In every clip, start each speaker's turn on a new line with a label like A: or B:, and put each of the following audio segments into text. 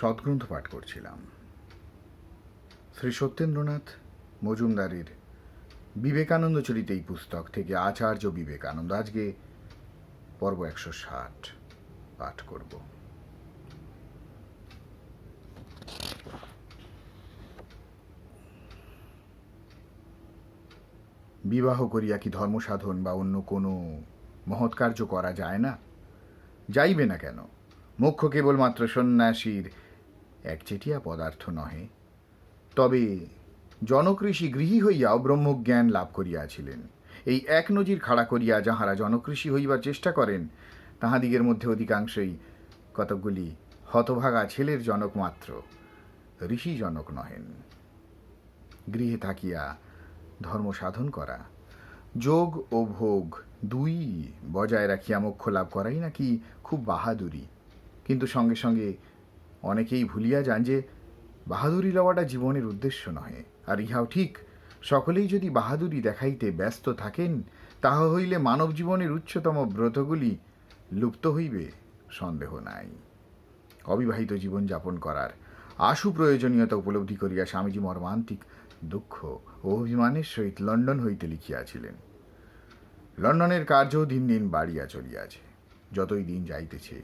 A: সৎগ্রন্থ পাঠ করছিলাম। শ্রী সত্যেন্দ্রনাথ মজুমদারের বিবেকানন্দ চরিত এই পুস্তক থেকে আচার্য বিবেকানন্দ। আজকে পর্ব একশো ষাট পাঠ করব। বিবাহ করিয়া কি ধর্মসাধন বা অন্য কোনো মহৎ কার্য করা যায় না? যাইবে না কেন? মুখ্য কেবলমাত্র সন্ন্যাসীর একচেটিয়া পদার্থ নহে। তবে জনকৃষি গৃহী হইয়াও ব্রহ্মজ্ঞান লাভ করিয়াছিলেন। এই এক নজির খাড়া করিয়া যাহারা জনকৃষি হইবার চেষ্টা করেন, তাহাদিগের মধ্যে অধিকাংশই কতকগুলি হতভাগা ছেলের জনক মাত্র, ঋষি জনক নহেন। গৃহে থাকিয়া ধর্ম সাধন করা, যোগ ও ভোগ দুই বজায় রাখিয়া মোক্ষ লাভ করাই নাকি খুব বাহাদুরি। কিন্তু সঙ্গে সঙ্গে অনেকেই ভুলিয়া যান যে বাহাদুরি লওয়াটা জীবনের উদ্দেশ্য নহে। আর ইহাও ঠিক, সকলেই যদি বাহাদুরি দেখাইতে ব্যস্ত থাকেন, তাহা হইলে মানব জীবনের উচ্চতম ব্রতগুলি লুপ্ত হইবে, সন্দেহ নাই। অবিবাহিত জীবন যাপন করার আশু প্রয়োজনীয়তা উপলব্ধি করিয়া স্বামীজি মর্মান্তিক দুঃখ ও অভিমানের সহিত লন্ডন হইতে লিখিয়াছিলেন। লন্ডনের কার্য দিন দিন বাড়িয়া চলিয়াছে, যতই দিন যাইতেছে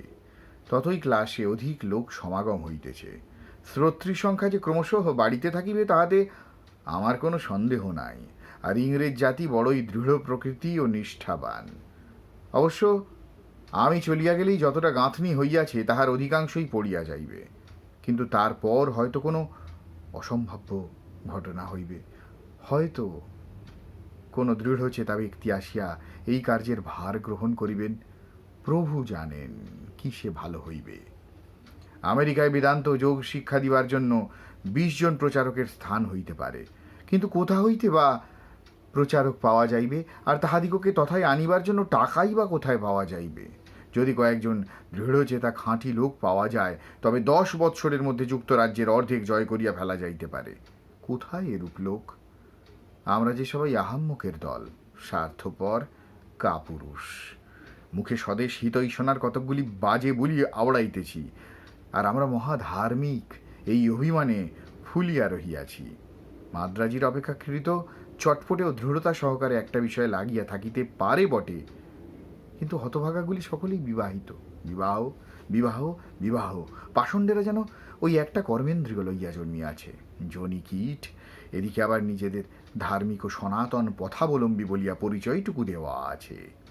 A: ততই ক্লাসে অধিক লোক সমাগম হইতেছে। শ্রোতৃ সংখ্যা যে ক্রমশ বাড়িতে থাকিবে, তাহাতে আমার কোনো সন্দেহ নাই। আর ইংরেজ জাতি বড়ই দৃঢ় প্রকৃতি ও নিষ্ঠাবান। অবশ্য আমি চলিয়া গেলেই যতটা গাঁথনি হইয়াছে, তাহার অধিকাংশই পড়িয়া যাইবে। কিন্তু তারপর হয়তো কোনো অসম্ভাব্য ঘটনা হইবে। হয়তো কোনো দৃঢ় চেতা ব্যক্তি আসিয়া এই কার্যের ভার গ্রহণ করিবেন। প্রভু জানেন কি সে ভালো হইবে। আমেরিকায় বেদান্ত যোগ শিক্ষা দিবার জন্য বিশ জন প্রচারকের স্থান হইতে পারে। কিন্তু কোথা হইতে বা প্রচারক পাওয়া যাইবে? আর তাহাদিগকে তথায় আনিবার জন্য টাকাই বা কোথায় পাওয়া যাইবে? যদি কয়েকজন দৃঢ়চেতা খাঁটি লোক পাওয়া যায়, তবে দশ বৎসরের মধ্যে যুক্তরাজ্যের অর্ধেক জয় করিয়া ফেলা যাইতে পারে। কোথায় এরূপ লোক? আমরা যে সবাই আহাম্মকের দল, স্বার্থপর কাপুরুষ। মুখে স্বদেশ হিতই শোনার কতকগুলি বাজে বলি আওড়াইতেছি। আর আমরা মহা ধার্মিক এই অভিমানে ফুলিয়া রহিয়াছি। মাদ্রাজির অপেক্ষাকৃত চটপটে ও দৃঢ়তা সহকারে একটা বিষয়ে লাগিয়া থাকিতে পারে বটে। কিন্তু হতভাগাগুলি সকলেই বিবাহিত। বিবাহ বিবাহ বিবাহ। পাষণ্ডেরা যেন ওই একটা কর্মেন্দ্রিয় লইয়া জন্মিয়াছে। জনি কীট, এদিকে আবার নিজেদের ধার্মিক ও সনাতন পথাবলম্বী বলিয়া পরিচয়টুকু দেওয়া আছে।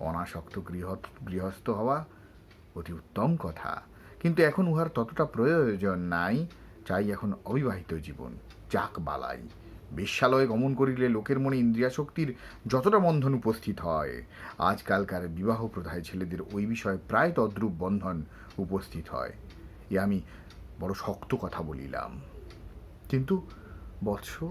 A: অনাসক্ত গৃহ গৃহস্থ হওয়া অতি উত্তম কথা। কিন্তু এখন উহার ততটা প্রয়োজন নাই, চাই এখন অবিবাহিত জীবন। যাক বালাই, বেশ্যালয়ে গমন করিলে লোকের মনে ইন্দ্রিয়া শক্তির যতটা বন্ধন উপস্থিত হয়। আজকালকার বিবাহ প্রথায় ছেলেদের ওই বিষয়ে প্রায় তদ্রূপ বন্ধন উপস্থিত হয়। এ আমি বড় শক্ত কথা বলিলাম। কিন্তু বৎস,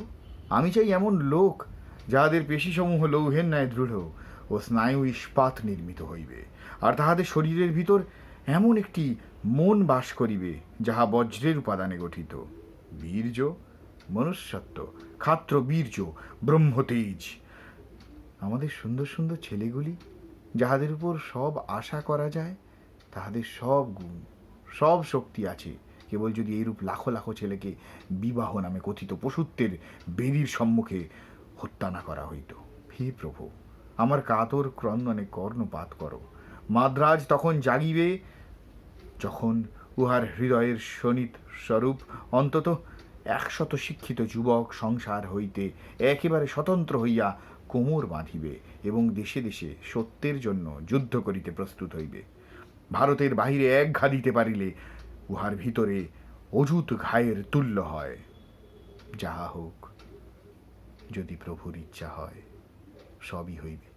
A: আমি চাই এমন লোক যাহাদের পেশিসমূহ লৌহের ন্যায় দৃঢ়। ও স্নায়ু ইস্পাত নির্মিত হইবে, আর তাহাদের শরীরের ভিতর এমন একটি মন বাস করিবে, যাহা বজ্রের উপাদানে গঠিত। বীর্য, মনুষ্যত্ব খাত্র বীর্য, ব্রহ্মতেজ। আমাদের সুন্দর সুন্দর ছেলেগুলি, যাহাদের উপর সব আশা করা যায়, তাহাদের সব গুণ, সব শক্তি আছে। কেবল যদি এইরূপ লাখো লাখো ছেলেকে বিবাহ নামে কথিত পশুত্বের বেরির সম্মুখে হত্যা না করা হইত। হে প্রভু! আমার কাতর ক্রন্দনে কর্ণপাত করো। মাদ্রাজ তখন জাগিবে, যখন উহার হৃদয়ের শোণিত স্বরূপ অন্তত একশত শিক্ষিত যুবক সংসার হইতে একেবারে স্বতন্ত্র হইয়া কোমর বাঁধিবে এবং দেশে দেশে সত্যের জন্য যুদ্ধ করিতে প্রস্তুত হইবে। ভারতের বাহিরে এক ঘা দিতে পারিলে উহার ভিতরে অযুত ঘায়ের তুল্য হয়। যাহা হোক, যদি প্রভুর ইচ্ছা হয়। সবই হইবে।